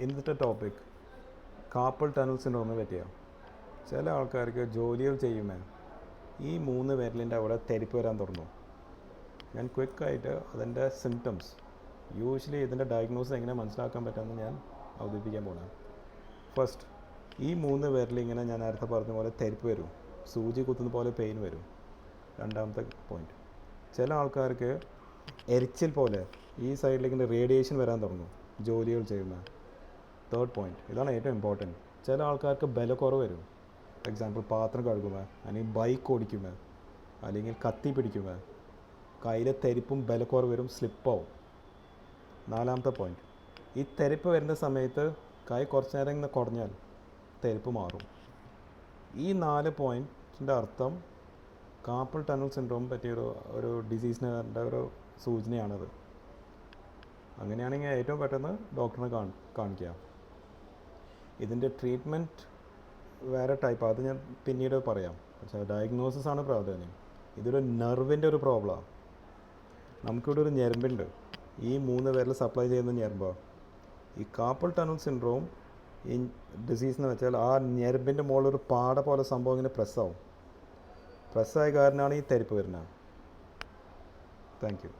ഇന്നത്തെ topic കാപ്പൽ tunnel സിൻഡ്രോമിനെ പറ്റിയാണ് ചില ആൾക്കാർക്ക് ജോലികൾ ചെയ്യുമ്പോൾ ഈ മൂന്ന് വിരലിന്റെ അവിടെ തെരിപ്പ് വരാൻ തുടങ്ങും. ഞാൻ ക്വിക്കായിട്ട് അതിന്റെ സിംറ്റംസ് യൂഷ്വലി ഇതിന്റെ ഡയഗ്നോസ് എങ്ങനെ മനസ്സിലാക്കാൻ പറ്റുമെന്ന് ഞാൻ അവതരിപ്പിക്കാൻ പോകണം ഫസ്റ്റ് ഈ മൂന്ന് വിരൽ ഇങ്ങനെ ഞാൻ നേരത്തെ പറഞ്ഞ പോലെ തെരിപ്പ് വരും. സൂചി കുത്തുന്ന പോലെ പെയിൻ വരും. രണ്ടാമത്തെ പോയിന്റ് ചില ആൾക്കാർക്ക് എരിച്ചിൽ പോലെ ഈ സൈഡിലേക്ക് റേഡിയേഷൻ വരാൻ തുടങ്ങും. ജോലികൾ ചെയ്യുമ്പോൾ തേർഡ് പോയിന്റ് ഇതാണ് ഏറ്റവും ഇമ്പോർട്ടന്റ് ചില ആൾക്കാർക്ക് ബലക്കുറവ് വരും. എക്സാമ്പിൾ പാത്രം കഴുകുമ്പോൾ അല്ലെങ്കിൽ ബൈക്ക് ഓടിക്കുമ്പോൾ അല്ലെങ്കിൽ കത്തി പിടിക്കുമ്പോൾ കയ്യിലെ തെരിപ്പും ബലക്കുറവ് വരും സ്ലിപ്പാവും നാലാമത്തെ പോയിന്റ് ഈ തെരിപ്പ് വരുന്ന സമയത്ത് കൈ കുറച്ച് നേരം ഇങ്ങനെ കുറഞ്ഞാൽ തെരിപ്പ് മാറും. ഈ നാല് പോയിന്റിന്റെ അർത്ഥം കാപ്പൽ ടണൽ സിൻഡ്രോം പറ്റിയൊരു ഒരു ഡിസീസിന്റെ ഒരു സൂചനയാണത്. അങ്ങനെയാണെങ്കിൽ ഏറ്റവും പെട്ടെന്ന് ഡോക്ടറിനെ കാണി കാണിക്കുക ഇതിന്റെ ട്രീറ്റ്മെന്റ് വേറെ ടൈപ്പ് അത് ഞാൻ പിന്നീട് പറയാം. പക്ഷേ ഡയഗ്നോസിസ് ആണ് പ്രാധാന്യം. ഇതൊരു നെർവിന്റെ ഒരു പ്രോബ്ലമാണ് നമുക്കിവിടെ ഒരു ഞരമ്പുണ്ട്. ഈ മൂന്ന് പേരിൽ സപ്ലൈ ചെയ്യുന്ന ഞരമ്പാണ് ഈ കാപ്പൽ ടണൽ സിൻഡ്രോം ഈ ഡിസീസ് എന്ന് വെച്ചാൽ ആ ഞരമ്പിന്റെ മുകളിൽ ഒരു പാട പോലെ സംഭവം ഇങ്ങനെ പ്രസ്സാവും പ്രസ്സായ കാരണമാണ് ഈ തരിപ്പ് വരുന്നത്. Thank you